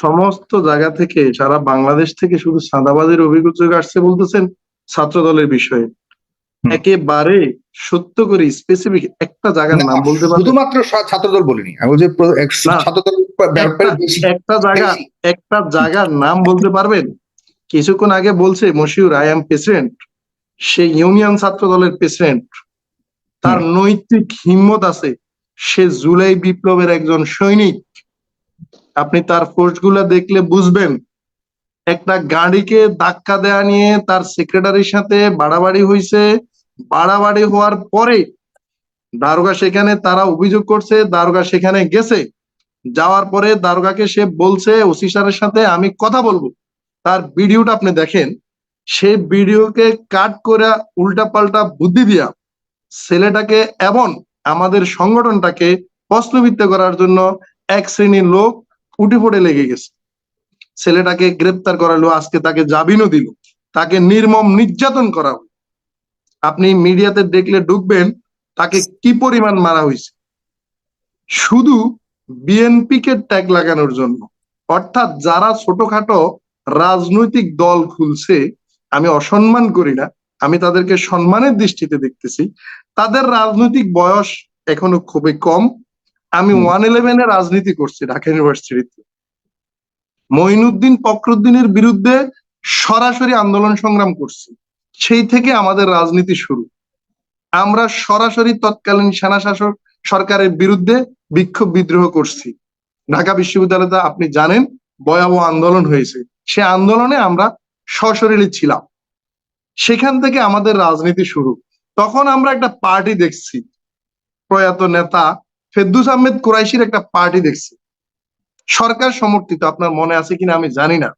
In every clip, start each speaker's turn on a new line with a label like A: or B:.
A: সমস্ত জায়গা থেকে সারা বাংলাদেশ থেকে শুধু চাঁদাবাজির অভিযোগ আসছে বলতেছেন ছাত্র দলের বিষয়ে একেবারে সত্য করে স্পেসিফিক একটা জায়গার নাম বলতে পারবেন।
B: শুধুমাত্র ছাত্রদল বলিনি। আমি বলছি ছাত্রদল
A: একটা জায়গা একটা জায়গার নাম বলতে পারবেন? কিছুক্ষণ আগে বলছে মশিউর আই এম প্রেসিডেন্ট সে ইউনিয়ন ছাত্র দলের প্রেসিডেন্ট তার নৈতিক হিম্মত আছে। সে জুলাই বিপ্লবের একজন সৈনিক। আপনি তার পোস্টগুলা দেখলে বুঝবেন। একটা গাড়িকে ধাক্কা দেয়া নিয়ে তার সেক্রেটারির সাথে বাড়াবাড়ি হয়েছে বাড়াবাড়ি হওয়ার পরে দারোগা সেখানে তারা অভিযোগ করছে, দারোগা সেখানে গেছে। যাওয়ার পরে দারোগাকে সে বলছে, ওসি স্যারের সাথে আমি কথা বলব। তার ভিডিওটা আপনি দেখেন। সেই ভিডিওকে কাট করে উল্টা পাল্টা বুদ্ধি দিয়া ছেলেটাকে এবং আমাদের সংগঠনটাকে প্রশ্নবিদ্ধ করার জন্য এক শ্রেণির লোক উঠে পড়ে লেগে গেছে। ছেলেটাকে গ্রেপ্তার করালো, আজকে তাকে জামিনও দিল। তাকে নির্মম নির্যাতন করা হলো। আপনি মিডিয়াতে দেখলে ঢুকবেন, তাকে কি পরিমাণ মারা হয়েছে। শুধু বিএনপি কে ট্যাগ লাগানোর জন্য। অর্থাৎ যারা ছোটখাটো রাজনৈতিক দল খুলছে, আমি অসম্মান করি না, আমি তাদেরকে সম্মানের দৃষ্টিতে দেখতেছি। তাদের রাজনৈতিক বয়স এখনও খুবই কম। আমি। ওয়ান ইলেভেনে রাজনীতি করছি ঢাকা ইউনিভার্সিটিতে। মঈনুদ্দিন ফখরুদ্দিনের বিরুদ্ধে সরাসরি আন্দোলন সংগ্রাম করছি। সেই থেকে আমাদের রাজনীতি শুরু। আমরা সরাসরি তৎকালীন সেনা শাসক সরকারের বিরুদ্ধে বিক্ষোভ বিদ্রোহ করছি। ঢাকা বিশ্ববিদ্যালয়তে আপনি জানেন ভয়াবহ আন্দোলন হয়েছে। সে আন্দোলনে আমরা সশরীরে ছিলাম। সেখান থেকে আমাদের রাজনীতি শুরু। তখন আমরা একটা পার্টি দেখছি। প্রয়াত নেতা ফেদ্দুস আহমেদ কুরাইশির একটা পার্টি দেখছি। সরকার সমর্থিত, আপনার মনে আছে কিনা আমি জানি না।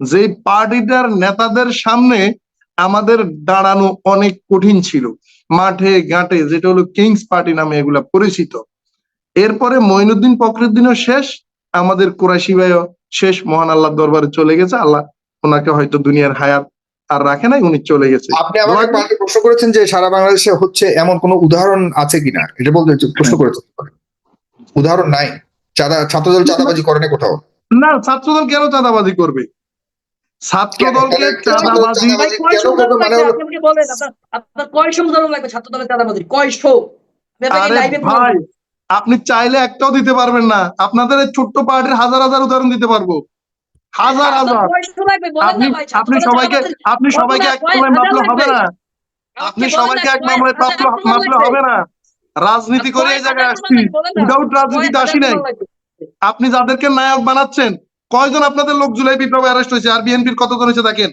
A: যে পার্টিটার নেতাদের সামনে আমাদের দাঁড়ানো অনেক কঠিন ছিল। মাঠে, ঘাটে, যেটা হলো কিংস পার্টি নামে এগুলা পরিচিত। এরপরে মঈনুদ্দিন ফখরুদ্দিনও শেষ, আমাদের কুরাইশি ভাইও শেষ। মহান আল্লাহ দরবারে চলে গেছে। আল্লাহ ওনাকে হয়তো দুনিয়ার হায়াত আর রাখে নাই উনি চলে গেছে।
B: আপনি আমাকে প্রশ্ন করেছেন যে সারা বাংলাদেশে হচ্ছে এমন কোন উদাহরণ আছে কিনা? এটা বলতে প্রশ্ন করেছেন। উদাহরণ নাই। চাঁদা ছাত্রদল চাঁদাবাজি করে না কোথাও?
A: না ছাত্রদল কেন চাঁদাবাজি করবে? ছাত্রদলকে? চাঁদাবাজি
B: মানে
C: আপনার- কয়শো উদাহরণ লাগবে কয়শো? আপনি
A: চাইলে একটাও দিতে পারবেন না। আপনাদের ছোট্ট পার্টির হাজার হাজার উদাহরণ দিতে পারব। হাজার হাজার। আপনি সবাইকে আপনি সবাইকে এক মামলায় মাপলে হবে না? আপনি সবাইকে এক মামলায় মাপলে? হবে না? রাজনীতি করে এই জায়গায় আসছি। উইদাউট রাজনীতিতে আসি নাই? আপনি যাদেরকে নায়ক বানাচ্ছেন কয়জন আপনাদের লোক জুলাই বিপ্লব অ্যারেস্ট হয়েছে? আর বিএনপির কতজন হয়েছে দেখেন?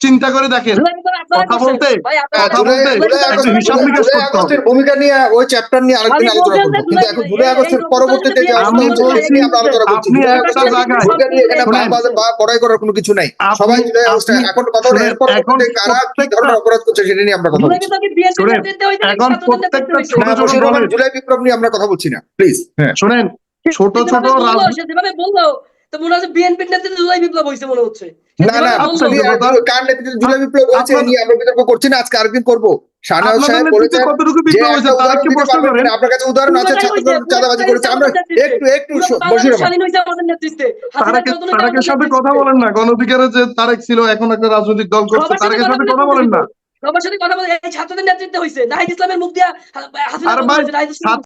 A: চিন্তা করে দেখেন। কথা বলতে, কথা বলতে, হিসাব নিকাশ করতে হবে।
B: ভূমিকা নিয়ে ওই চ্যাপ্টার নিয়ে আরেকদিন আলোচনা করব। কিন্তু এখন
C: জুলাই-
B: আগস্টের পরবর্তীতে যে
A: আমি বলছি,
B: আমরা আলোচনা করছি।
A: আপনি একটা জায়গায়- শুনেন।
B: বাদ- বা বড়াই করার কোনো কিছু নাই। সবাই জুলাই আগস্টে এখন কথা হলো
A: শুনেন,
B: এর পরবর্তীতে
A: এখন
B: কারা কি ধরনের অপরাধ করছে সেটা নিয়ে আমরা কথা বলছি।
A: এখন প্রত্যেকটা ছোট ছোট
B: জুলাই বিপ্লব নিয়ে আমরা কথা বলছি না। প্লিজ হ্যাঁ।
A: শোনেন। ছোট ছোট
C: যেভাবে তো মনে হচ্ছে বিএনপির নেতৃত্বে জুলাই বিপ্লব হয়েছে মনে হচ্ছে।
B: না না আপনি কার নেতৃত্বে জুলাই বিপ্লব হয়েছে নিয়ে আমরা বিতর্ক করছি না আজকে আরেকদিন করব। শাহনাজ সাহেব বলেছেন
A: কতটুকু
B: যে
A: বিপ্লব হয়েছে তার কি প্রশ্ন করেন?
B: আপনার কাছে উদাহরণ আছে চাঁদাবাজি করেছে। আমরা একটু একটু
A: তারেকের সাথে কথা বলেন না গণ অধিকারে যে তারেক ছিল এখন একটা রাজনৈতিক দল করছে তারেকের
C: কথা
A: সাথে কথা বলেন না।
C: সবার সাথে কথা বলে এই ছাত্রদের নেতৃত্বে হয়েছে নাহিদ ইসলামের মুখ দিয়া